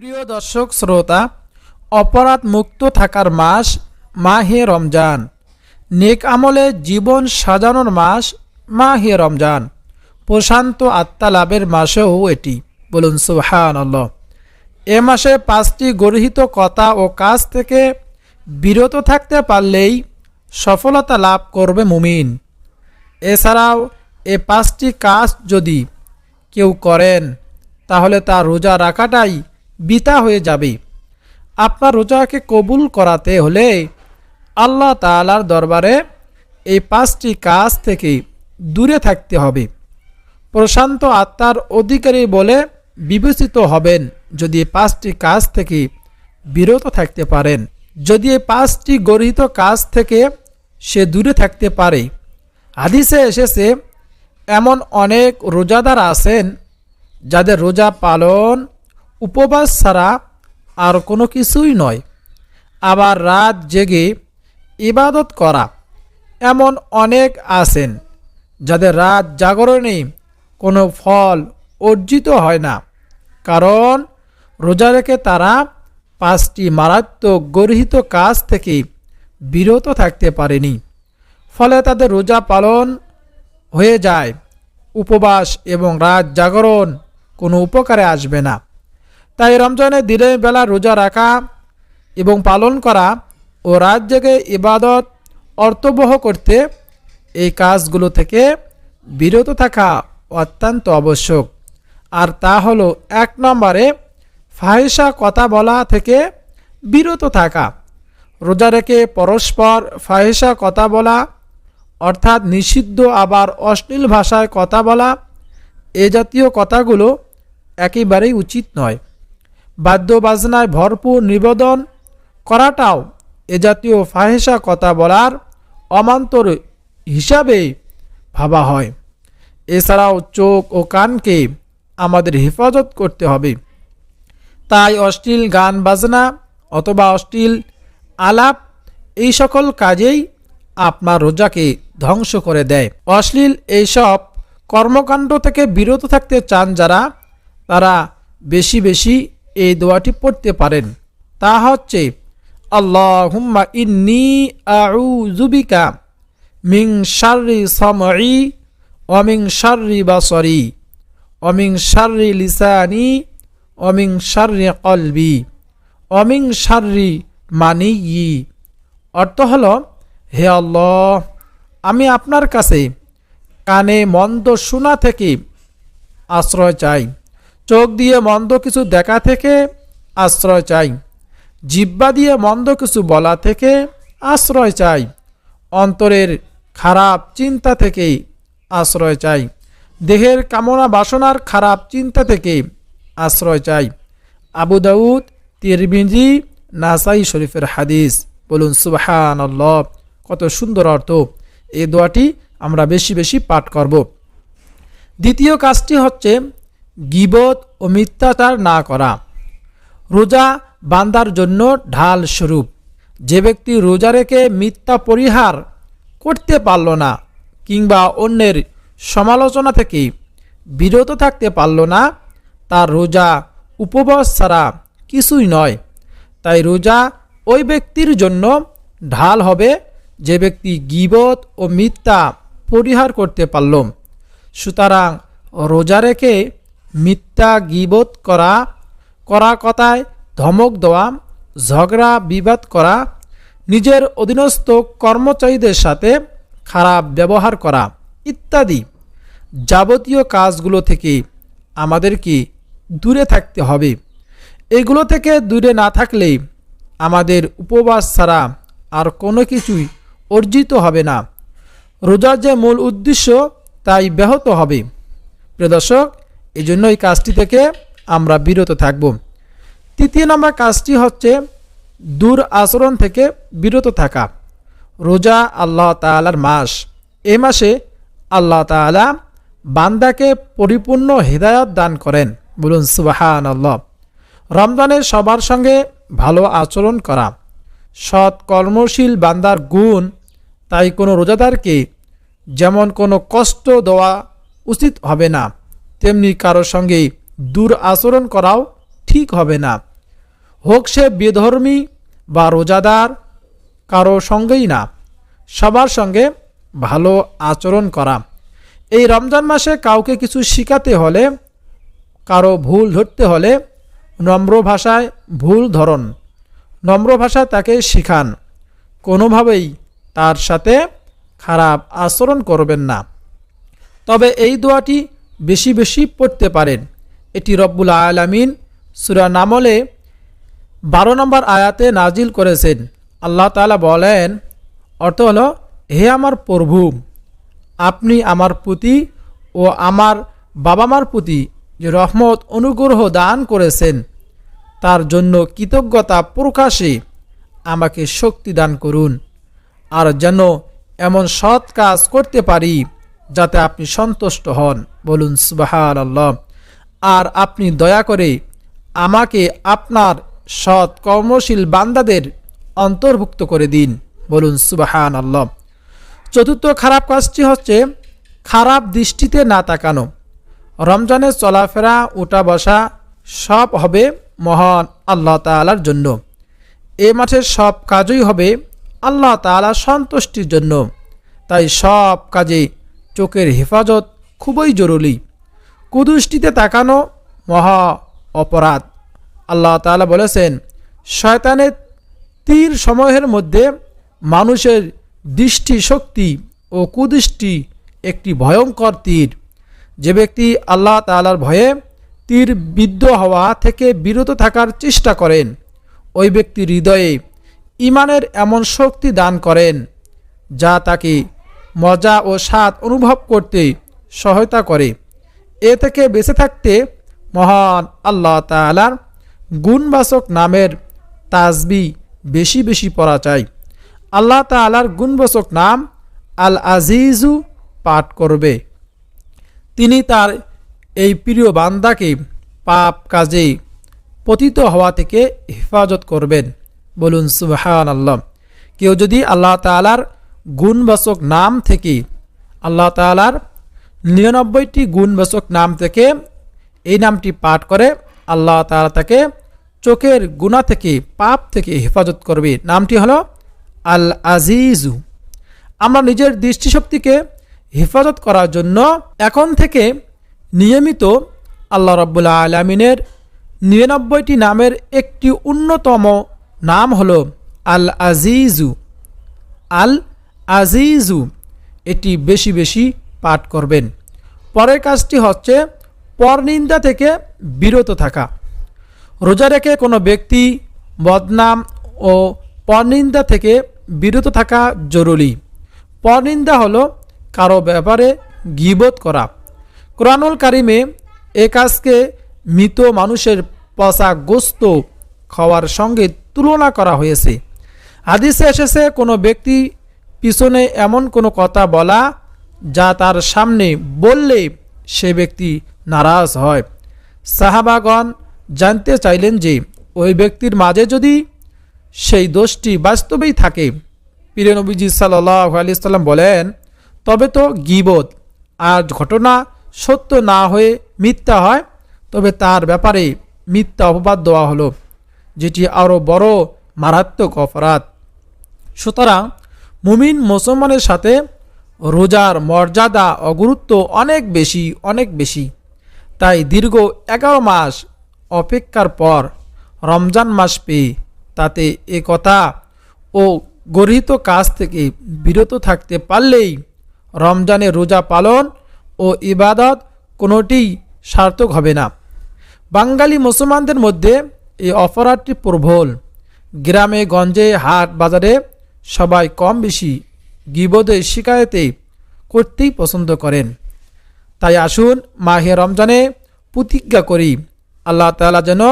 প্রিয় দর্শক, শ্রোতা, অপরাধ মুক্ত থাকার মাস, মাহে রমজান। নেক আমলে জীবন সাজানোর মাস, মাহে রমজান। প্রশান্ত আত্মা লাভের মাসেও এটি। বলুন সুহান এ মাসে পাঁচটি গর্হিত কথা ও কাজ থেকে বিরত থাকতে পারলেই সফলতা লাভ করবে মুমিন। এছাড়াও এ পাঁচটি কাজ যদি কেউ করেন, তাহলে তার রোজা রাখাটাই বিতা হয়ে যাবে। আপনার রোজাকে কবুল করাতে হলে আল্লাহ তালার দরবারে এই পাঁচটি কাজ থেকে দূরে থাকতে হবে। প্রশান্ত আত্মার অধিকারী বলে বিবেচিত হবেন যদি এই পাঁচটি কাজ থেকে বিরত থাকতে পারেন। যদি এই পাঁচটি গর্হিত কাজ থেকে সে দূরে থাকতে পারে। হাদিসে এসেছে, এমন অনেক রোজাদার আছেন যাদের রোজা পালন উপবাস ছাড়া আর কোনো কিছুই নয়। আবার রাত জেগে ইবাদত করা এমন অনেক আছেন, যাদের রাত জাগরণে কোনো ফল অর্জিত হয় না। কারণ রোজা রেখে তারা পাঁচটি মারাত্মক গর্হিত কাজ থেকে বিরত থাকতে পারেনি। ফলে তাদের রোজা পালন হয়ে যায়। উপবাস এবং রাত জাগরণ কোনো উপকারে আসবে না। তাই রমজানের দিনের বেলা রোজা রাখা এবং পালন করা ও রাত জেগে ইবাদত অর্থবহ করতে এই কাজগুলো থেকে বিরত থাকা অত্যন্ত আবশ্যক। আর তা হলো এক নম্বরে ফাহিসা কথা বলা থেকে বিরত থাকা। রোজা রেখে পরস্পর ফাহিসা কথা বলা, অর্থাৎ নিষিদ্ধ আবার অশ্লীল ভাষায় কথা বলা, এ জাতীয় কথাগুলো একেবারেই উচিত নয়। বাদ্যবাজনায় ভরপুর নিবেদন করাটাও এ জাতীয় ফাহেসা কথা বলার অমান্তর হিসাবে ভাবা হয়। এছাড়াও চোখ ও কানকে আমাদের হেফাজত করতে হবে। তাই অশ্লীল গান বাজনা অথবা অশ্লীল আলাপ এই সকল কাজেই আপনার রোজাকে ধ্বংস করে দেয়। অশ্লীল এইসব কর্মকাণ্ড থেকে বিরত থাকতে চান যারা, তারা বেশি বেশি এই দোয়াটি পড়তে পারেন। তা হচ্ছে, আল্লাহুম্মা ইন্নি আউযুবিকা মিং শাররি সামঈ অমিং শাররি বাসরি অমিং শাররি লিসানি অমিং শাররি কলবি অমিং শাররি মানিয়ি অর্থ হল, হে আল্লাহ, আমি আপনার কাছে কানে মন্দ শোনা থেকে আশ্রয় চাই। চোখ দিয়ে মন্দ কিছু দেখা থেকে আশ্রয় চাই। জিব্বা দিয়ে মন্দ কিছু বলা থেকে আশ্রয় চাই। অন্তরের খারাপ চিন্তা থেকে আশ্রয় চাই। দেহের কামনা বাসনার খারাপ চিন্তা থেকে আশ্রয় চাই। আবু দাউদ তিরবিজি নাসাই শরীফের হাদিস। বলুন সুবাহান কত সুন্দর অর্থ। এই দোয়াটি আমরা বেশি বেশি পাঠ করব। দ্বিতীয় কাজটি হচ্ছে গিবত ও মিথ্যাচার না করা। রোজা বান্দার জন্য ঢাল স্বরূপ। যে ব্যক্তি রোজা রেখে মিথ্যা পরিহার করতে পারল না কিংবা অন্যের সমালোচনা থেকে বিরত থাকতে পারল না, তার রোজা উপবাস ছাড়া কিছুই নয়। তাই রোজা ওই ব্যক্তির জন্য ঢাল হবে যে ব্যক্তি গিবত ও মিথ্যা পরিহার করতে পারল। সুতরাং রোজা রেখে মিথ্যা গিবোধ করা করা কথায় ধমক দেওয়া, ঝগড়া বিবাদ করা, নিজের অধীনস্থ কর্মচারীদের সাথে খারাপ ব্যবহার করা ইত্যাদি যাবতীয় কাজগুলো থেকে আমাদেরকে দূরে থাকতে হবে। এগুলো থেকে দূরে না থাকলে আমাদের উপবাস ছাড়া আর কোনো কিছুই অর্জিত হবে না। রোজার যে মূল উদ্দেশ্য, তাই ব্যাহত হবে। প্রিয় দর্শক এই জন্য এই কাজটি থেকে আমরা বিরত থাকব। তৃতীয় নম্বর কাজটি হচ্ছে দূর আচরণ থেকে বিরত থাকা। রোজা আল্লাহ তালার মাস। এ মাসে আল্লাহ তালা বান্দাকে পরিপূর্ণ হৃদায়ত দান করেন। বলুন সুবাহান আল্লাহ রমজানের সবার সঙ্গে ভালো আচরণ করা। সৎ কর্মশীল বান্দার গুণ, তাই কোনো রোজাদারকে যেমন কোনো কষ্ট দেওয়া উচিত হবে না। তেমনি কারোর সঙ্গে দূর আচরণ করাও ঠিক হবে না। হোক সে বেধর্মী বা রোজাদার, কারও সঙ্গেই না। সবার সঙ্গে ভালো আচরণ করা। এই রমজান মাসে কাউকে কিছু শিখাতে হলে, কারও ভুল ধরতে হলে নম্র ভাষায় ভুল ধরন, নম্র ভাষায় তাকে শিখান। কোনোভাবেই তার সাথে খারাপ আচরণ করবেন না। তবে এই দোয়াটি বেশি বেশি পড়তে পারেন। এটি রব্বুল আলামিন সুরা নামলে বারো নম্বর আয়াতে নাজিল করেছেন। আল্লাহ তাআলা বলেন, অর্থ হলো, হে আমার প্রভু, আপনি আমার প্রতি ও আমার বাবা মার প্রতি যে রহমত, অনুগ্রহ দান করেছেন, তার জন্য কৃতজ্ঞতা প্রকাশে আমাকে শক্তি দান করুন। আর যেন এমন সৎ কাজ করতে পারি যাতে আপনি সন্তুষ্ট হন। বলুন সুবাহান আল্লাহ আর আপনি দয়া করে আমাকে আপনার সৎ কর্মশীল বান্দাদের অন্তর্ভুক্ত করে দিন। বলুন সুবাহান আল্লাহ চতুর্থ খারাপ কাজটি হচ্ছে খারাপ দৃষ্টিতে না তাকানো। রমজানের চলাফেরা উঠা বসা সব হবে মহান আল্লাহ তালার জন্য। এ মাঠের সব কাজই হবে আল্লাহ তালা সন্তুষ্টির জন্য। তাই সব কাজে চোখের হেফাজত খুবই জরুরি। কুদৃষ্টিতে তাকানো মহা অপরাধ। আল্লাহ তালা বলেছেন শয়তানের তীর সময়ের মধ্যে মানুষের দৃষ্টি শক্তি ও কুদৃষ্টি একটি ভয়ঙ্কর তীর। যে ব্যক্তি আল্লাহ তালার ভয়ে তীর বিদ্ধ হওয়া থেকে বিরত থাকার চেষ্টা করেন, ওই ব্যক্তির হৃদয়ে ইমানের এমন শক্তি দান করেন যা তাকে মজা ও স্বাদ অনুভব করতে সহায়তা করে। এ থেকে বেঁচে থাকতে মহান আল্লাহ তালার গুণবাচক নামের তাজবি বেশি বেশি পড়া চাই। আল্লাহ তালার গুণবাচক নাম আল আজিজু পাঠ করবে। তিনি তার এই প্রিয় বান্দাকে পাপ কাজে পতিত হওয়া থেকে হেফাজত করবেন। বলুন সুবহান আল্লাহ কেউ যদি আল্লাহ তালার গুণবাচক নাম থেকে আল্লাহ তালার নিরানব্বইটি গুণবাচক নাম থেকে এই নামটি পাঠ করে আল্লাহ তালা তাকে চোখের গুণা থেকে, পাপ থেকে হেফাজত করবে। নামটি হলো আল আজিজু আমরা নিজের দৃষ্টিশক্তিকে হেফাজত করার জন্য এখন থেকে নিয়মিত আল্লাহ রব্বুল্লা আলমিনের নিরানব্বইটি নামের একটি অন্যতম নাম হলো আল আজিজু আল আজিজু, এটি বেশি বেশি পাঠ করবেন। পরের কাজটি হচ্ছে পরনিন্দা থেকে বিরত থাকা। রোজা রেখে কোনো ব্যক্তি বদনাম ও পরনিন্দা থেকে বিরত থাকা জরুরি। পরনিন্দা হলো কারও ব্যাপারে গিবোধ করা। কোরআনুল কারিমে এ কাজকে মৃত মানুষের পচা গোস্ত খাওয়ার সঙ্গে তুলনা করা হয়েছে। হাদিসে এসেছে কোনো ব্যক্তি পিছনে এমন কোনো কথা বলা যা তার সামনে বললে সে ব্যক্তি নারাজ হয়। সাহাবাগণ জানতে চাইলেন যে ওই ব্যক্তির মাঝে যদি সেই দোষটি বাস্তবেই থাকে পিরেনবীজি সাল্লাহ আলি সাল্লাম বলেন, তবে তো গিবোধ আর ঘটনা সত্য না হয়ে মিথ্যা হয়, তবে তার ব্যাপারে মিথ্যা অপবাদ দেওয়া হলো, যেটি আরও বড় মারাত্মক অপরাধ। সুতরাং মুমিন মুসলমানের সাথে রোজার মর্যাদা ও গুরুত্ব অনেক বেশি অনেক বেশি। তাই দীর্ঘ এগারো মাস অপেক্ষার পর রমজান মাস পেয়ে তাতে এ কথা ও গরহিত কাজ থেকে বিরত থাকতে পারলেই রমজানে রোজা পালন ও ইবাদত কোনোটিই সার্থক হবে না। বাঙালি মুসলমানদের মধ্যে এই অপরাধটি প্রবল। গ্রামে, গঞ্জে, হাট বাজারে সবাই কম বেশি গিবদে শিকায়তে করতেই পছন্দ করেন। তাই আসুন মাহে রমজানে প্রতিজ্ঞা করি, আল্লাহ তালা যেন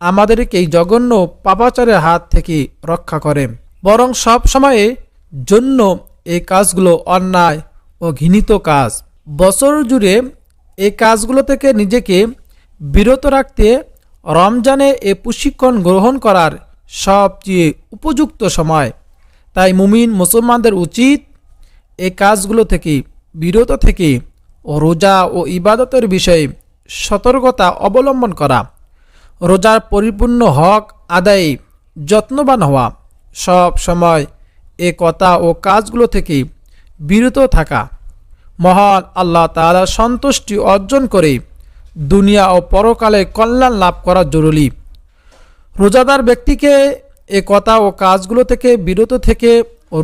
আমাদেরকে এই জঘন্য পাপাচারের হাত থেকে রক্ষা করে বরং সব সময়ে জন্য এই কাজগুলো অন্যায় ও ঘৃণিত কাজ। বছর জুড়ে এই কাজগুলো থেকে নিজেকে বিরত রাখতে রমজানে এ প্রশিক্ষণ গ্রহণ করার সবচেয়ে উপযুক্ত সময়। তাই মুমিন মুসলমানদের উচিত এই কাজগুলো থেকে, বিরত থেকে ও রোজা ও ইবাদতের বিষয়ে সতর্কতা অবলম্বন করা। রোজার পরিপূর্ণ হক আদায়ে যত্নবান হওয়া। সব সময় এ কথা ও কাজগুলো থেকে বিরত থাকা। মহান আল্লাহ তাআলা সন্তুষ্টি অর্জন করে দুনিয়া ও পরকালে কল্যাণ লাভ করা জরুরি। রোজাদার ব্যক্তিকে এ কথা ও কাজগুলো থেকে, বিরত থেকে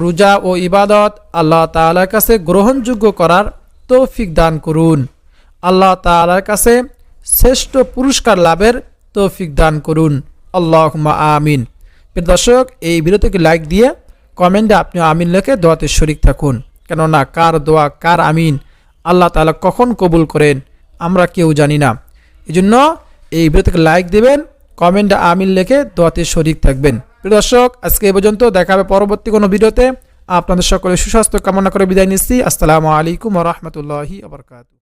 রোজা ও ইবাদত আল্লাহ তাআলার কাছে গ্রহণযোগ্য করার তৌফিক দান করুন। আল্লাহ তাআলার কাছে শ্রেষ্ঠ পুরস্কার লাভের তৌফিক দান করুন। আল্লাহ আমিন। প্রিয় দর্শক, এই ভিডিওটিকে লাইক দিয়ে কমেন্টে আপনি আমিন লেখে দোয়াতে শরিক থাকুন। কেননা কার দোয়া, কার আমিন আল্লাহ তাআলা কখন কবুল করেন আমরা কেউ জানি না। এই জন্য এই ভিডিওটিকে লাইক দেবেন, কমেন্টে আমিন লিখে দোয়াতে শরিক থাকবেন। প্রিয় দর্শক, আজকে এই পর্যন্ত দেখা হবে পরবর্তী কোনো ভিডিওতে। আপনাদের সকলে সুস্বাস্থ্য কামনা করে বিদায় নিচ্ছি। আসসালামু আলাইকুম রহমতুল্লাহি আবরকাত